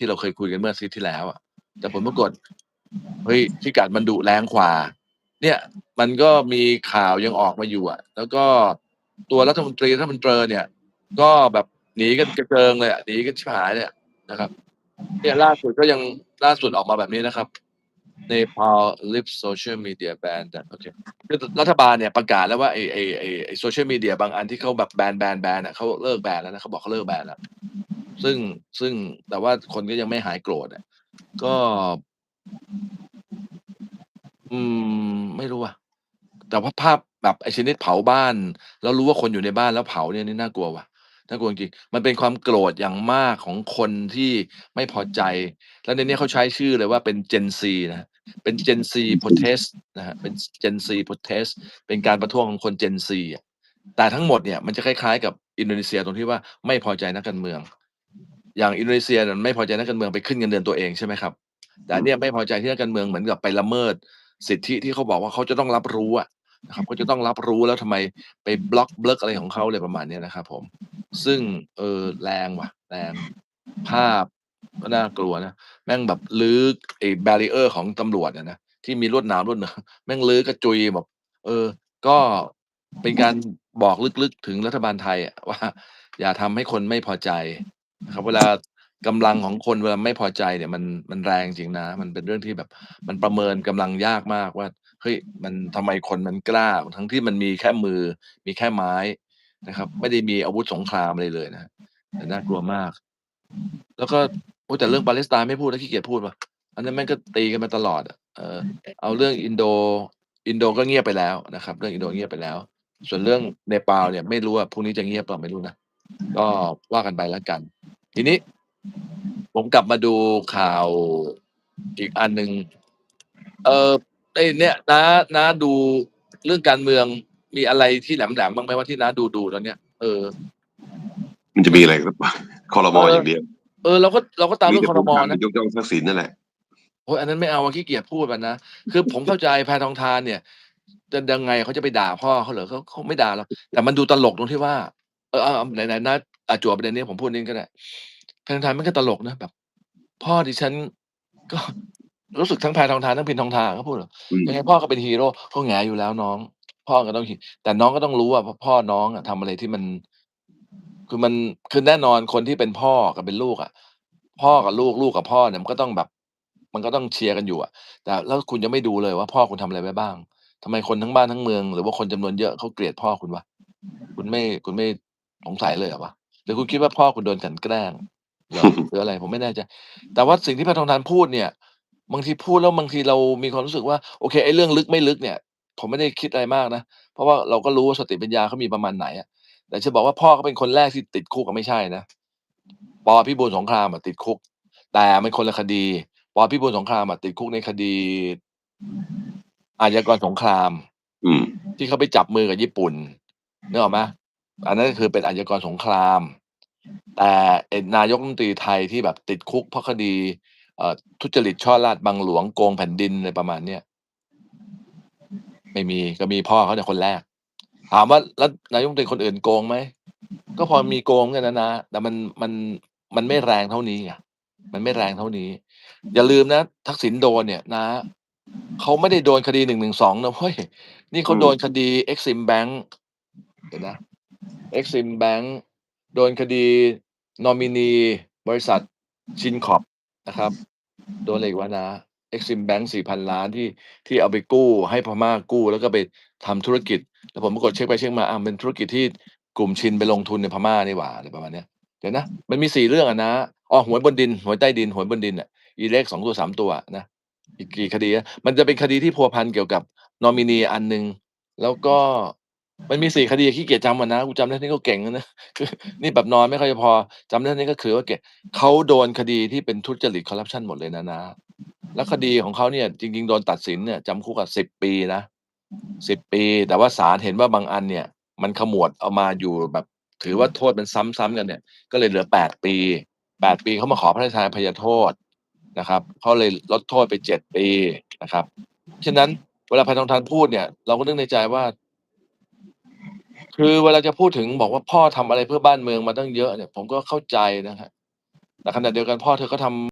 ที่เราเคยคุยกันเมื่ออาทิตย์ที่แล้วอะแต่ผลปรากฏเฮ้ยพิกัดมันดุแรงกว่า เนี่ย มันก็มีข่าวยังออกมาอยู่อะแล้วก็ตัวรัฐมนตรีรัฐมนตรีเนี่ย ก็แบบหนีกันกระเจิงเลยอะหนีกันชิบหายเลยอะนะครับ เนี่ยล่าสุดก็ยังล่าสุดออกมาแบบนี้นะครับ Nepal lifts social media ban แต่โอเคคือรัฐบาลเนี่ยประกาศแล้วว่าไอ้ไอ้ไอ้ไอ้โซเชียลมีเดียบางอันที่เขาแบบแบนแบนแบนอะเขาเลิกแบนแล้วนะเขาบอกเขาเลิกแบนแล้ว ซึ่งซึ่งแต่ว่าคนก็ยังไม่หายโกรธอะก็ อืม ไม่รู้อะแต่ว่าภาพแบบไอชนิดเผาบ้าน แล้วรู้ว่าคนอยู่ในบ้านแล้วเผาเนี่ยนี่น่ากลัวว่ะน่ากลัวจริงมันเป็นความโกรธอย่างมากของคนที่ไม่พอใจ แล้วในนี้เขาใช้ชื่อเลยว่าเป็น Gen Z นะเป็น Gen Z protest นะฮะเป็น Gen Z protest เป็นการประท้วงของคน Gen Z อะแต่ทั้งหมดเนี่ยมันจะคล้ายๆกับอินโดนีเซียตรงที่ว่าไม่พอใจนักการเมือง อย่างอินโดนีเซียเนี่ยไม่พอใจนักการเมืองไปขึ้นเงินเดือนตัวเองใช่ไหมครับ แต่อันเนี่ยไม่พอใจที่นักการเมืองเหมือนกับไปละเมิด สิทธิที่เขาบอกว่าเขาจะต้องรับรู้อะนะครับเขาจะต้องรับรู้แล้วทำไมไปบล็อกเบิกอะไรของเขาเลยประมาณเนี้ยนะครับ ผม ซึ่งเออแรงว่ะ แรงภาพก็น่ากลัวนะแม่งแบบลื้อไอ้แบรีเออร์ของตำรวจอะนะที่มีลวดหนามลวดหนามแม่งลื้อกระจุยแบบ เออ ก็เป็นการบอกลึกๆถึงรัฐบาลไทยอะว่า อย่าทำให้คนไม่พอใจ นะครับ เวลากำลังของคนเวลาไม่พอใจเนี่ยมันมันแรงจริงนะ มันเป็นเรื่องที่แบบมันประเมินกำลังยากมากว่าเฮ้ยมันทำไมคนมันกล้า ทั้งที่มันมีแค่มือ มีแค่ไม้นะครับ ไม่ได้มีอาวุธสงครามอะไรเลยนะแต่น่ากลัวมาก แล้วก็โอ้แต่เรื่องปาเลสไตน์ไม่พูดแล้วขี้เกียจพูดว่ะอันนั้นแม่งก็ตีกันมาตลอดเออเอาเรื่องอินโดอินโดก็เงียบไปแล้วนะครับ เรื่องอินโดเงียบไปแล้ว ส่วนเรื่องเนปาลเนี่ยไม่รู้ว่าพรุ่งนี้จะเงียบเปล่าไม่รู้นะก็ว่ากันไปแล้วกัน ทีนี้ผมกลับมาดูข่าวอีกอันหนึ่งเออไอเนี่ยน้าน้าดูเรื่องการเมืองมีอะไรที่แหลมแหลมๆบ้างไหมว่าที่น้าดูดูตอนเนี้ยเออ มันจะมีอะไรครับคอรมอเออออย่างเดียวเออเราก็เราก็ตามมีเรื่องแต่คอรพูดมอตามนะยกย่องทักษิณนั่นแหละโอ้ยอันนั้นไม่เอาอะขี้เกียจพูดมันนะคือผมเข้าใจแพทองทานเนี่ยจะยังไงเขาจะไปด่าพ่อเขาเหรอเขาเขาไม่ด่าหรอกแต่มันดูตลกตรงที่ว่า เออเอาเอาไหนไหนนะอะจั่วประเด็นนี้ผมพูดนิดก็ได้แพทองทานมันก็ตลกนะแบบ พ่อดิฉันก็รู้สึกทั้งแพทองทานทั้งพินทองทานเขาพูดเหรออืมยังไงพ่อก็เป็นฮีโร่เขาแหงอยู่แล้วน้อง พ่อก็ต้องฮีแต่น้องก็ต้องรู้ว่าพ่อน้องอะทำอะไรที่มัน คือมันคือแน่นอนคนที่เป็นพ่อกับเป็นลูกอะพ่อกับลูกลูกกับพ่อเนี่ยมันก็ต้องแบบ มันก็ต้องเชียร์กันอยู่อะแต่แล้วคุณจะไม่ดูเลยว่าพ่อคุณทำอะไรไว้บ้างทำไมคนทั้งบ้านทั้งเมือง หรือว่าคนจำนวนเยอะเขาเกลียดพ่อคุณวะคุณไม่คุณไม่ สงสัยเลยเหรอวะหรือคุณคิดว่าพ่อคุณโดนกลันแกล้งเหรอหรืออะไร ผมไม่แน่ใจแต่ว่าสิ่งที่พระทองทานพูดเนี่ย บางทีพูดแล้วบางทีเรามีความรู้สึกว่าโอเคไอ้เรื่องลึกไม่ลึกเนี่ย ผมไม่ได้คิดอะไรมากนะเพราะว่าเราก็รู้ว่าสติปัญญาเขามีประมาณไหนอะแต่จะบอกว่าพ่อเขาเป็นคนแรกที่ติดคุกก็ไม่ใช่นะปอพิบูลสงครามอะติดคุก แต่มันคนละคดีปอพิบูลสงครามอะติดคุกในคดี อาชญากรสงครามอืมที่เขาไปจับมือกับญี่ปุ่นนึกออกไหม อันนั้นก็คือเป็นอาชญากรสงคราม แต่นายกรัฐมนตรีไทยที่แบบติดคุกเพราะคดีทุจริตช่อราดบังหลวงโกงแผ่นดินอะไรประมาณเนี้ยไม่มีก็มีพ่อเขาเนี่ยคนแรก ถามว่าแล้วนายกรัฐมนตรีคนอื่นโกงไหมก็พอมีโกงกันนะนะแต่มันมันมันไม่แรงเท่านี้ไงมันไม่แรงเท่านี้ อย่าลืมนะ ทักษิณโดนเนี่ยนะเขาไม่ได้โดนคดีหนึ่งหนึ่งสองนะเว้ยนี่เขาโดนคดีเอ็กซิมแบงค์เดี๋ยวนะ เอ็กซิมแบงค์โดนคดีนอมินีบริษัทชินคอปนะครับ โดนอะไรอีกวะนะเอ็กซิมแบงค์สี่พันล้านที่ที่เอาไปกู้ให้พม่ากู้ แล้วก็ไปทำธุรกิจ แล้วผมปรากฏเช็คไปเช็คมาอะเป็นธุรกิจที่กลุ่มชินไปลงทุนในพม่านี่หว่าอะไรประมาณเนี้ยเดี๋ยวนะ มันมีสี่เรื่องอะนะอ๋อหวยบนดินหวยใต้ดินหวยบนดินอะอีเลขสองตัวสามตัวนะอีกกี่คดีอะมันจะเป็นคดีที่พัวพันเกี่ยวกับนอมินีอันหนึ่งแล้วก็ มันมีสี่คดีขี้เกียจจำมันนะกูจำได้นี่ก็เก่งแล้วนะคือนี่แบบนอนไม่ค่อยจะพอจำได้นี่ก็คือว่าเก่งเขาโดนคดีที่เป็นทุจริตคอร์รัปชันหมดเลยนะนะ แล้วคดีของเขาเนี่ย จริง ๆ โดนตัดสินเนี่ยจำคุกกับสิบปีนะสิบปี แต่ว่าศาลเห็นว่าบางอันเนี่ย มันขมวดเอามาอยู่แบบถือว่าโทษมันซ้ำๆกันเนี่ย ก็เลยเหลือแปดปีแปดปีเขามาขอพระราชทานอภัยโทษนะครับเขาเลยลดโทษไปเจ็ดปีนะครับฉะนั้นเวลาพันทองทานพูดเนี่ย เราก็นึกในใจว่า คือเวลาจะพูดถึงบอกว่าพ่อทำอะไรเพื่อบ้านเมืองมาตั้งเยอะเนี่ยผมก็เข้าใจนะฮะแต่ขณะเดียวกันพ่อเธอก็ทำ